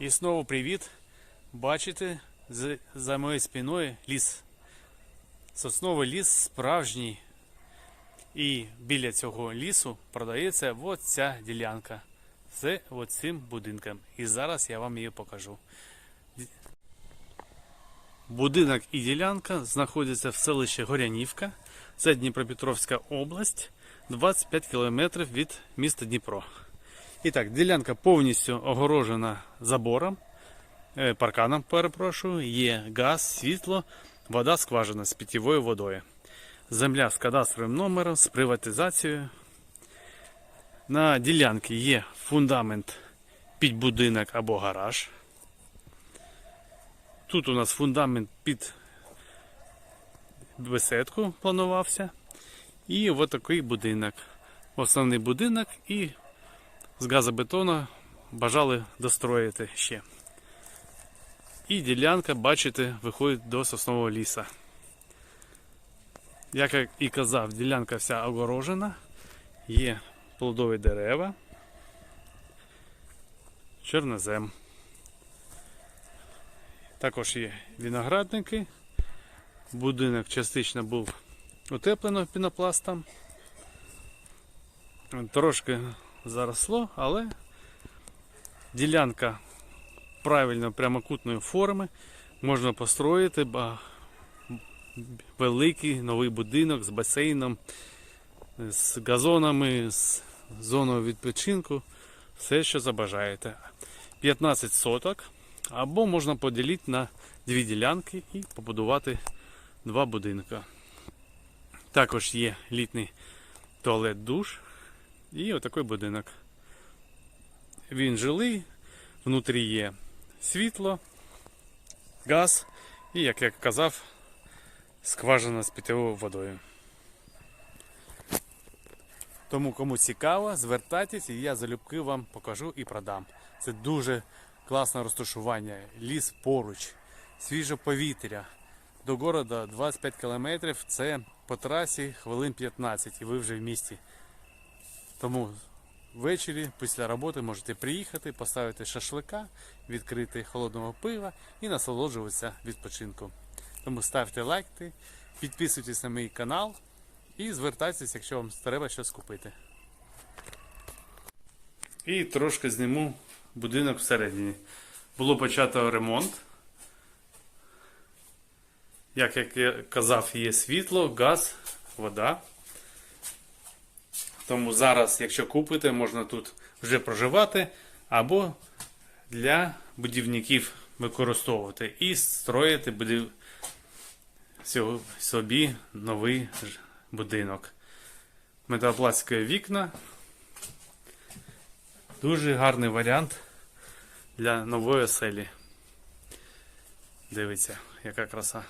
І знову привіт. Бачите, за моєю спиною ліс. Сосновий ліс справжній. І біля цього лісу продається от ця ділянка з цим будинком. І зараз я вам її покажу. Будинок і ділянка знаходяться в селищі Горянівка. Це Дніпропетровська область, 25 кілометрів від міста Дніпро. І так, ділянка повністю огорожена забором, е, парканом, перепрошую, є газ, світло, вода скважина з питьовою водою. Земля з кадастровим номером, з приватизацією. На ділянці є фундамент під будинок або гараж. Тут у нас фундамент під беседку планувався. І ось такий будинок. Основний будинок і з газобетону бажали достроїти ще. І ділянка, бачите, виходить до соснового ліса. Як і казав, ділянка вся огорожена, є плодові дерева, чорнозем. Також є виноградники. Будинок частично був утеплено пінопластом. Трошки заросло, але ділянка правильно прямокутної форми. Можна построїти великий новий будинок з басейном, з газонами, з зоною відпочинку. Все, що забажаєте. 15 соток. Або можна поділити на дві ділянки і побудувати два будинки. Також є літній туалет-душ. І отакий будинок. Він жилий, внутрі є світло, газ і, як я казав, скважина з питьовою водою. Тому кому цікаво, звертайтесь і я залюбки вам покажу і продам. Це дуже класне розташування. Ліс поруч, свіже повітря. До города 25 кілометрів, це по трасі хвилин 15 і ви вже в місті. Тому ввечері після роботи можете приїхати, поставити шашлика, відкрити холодного пива і насолоджуватися відпочинком. Тому ставте лайки, підписуйтесь на мій канал і звертайтеся, якщо вам треба щось купити. І трошки зніму будинок всередині. Було почато ремонт. Як я казав, є світло, газ, вода. Тому зараз, якщо купите, можна тут вже проживати або для будівників використовувати і строїти будів... собі новий будинок. Металопластикові вікна. Дуже гарний варіант для нової оселі. Дивіться, яка краса.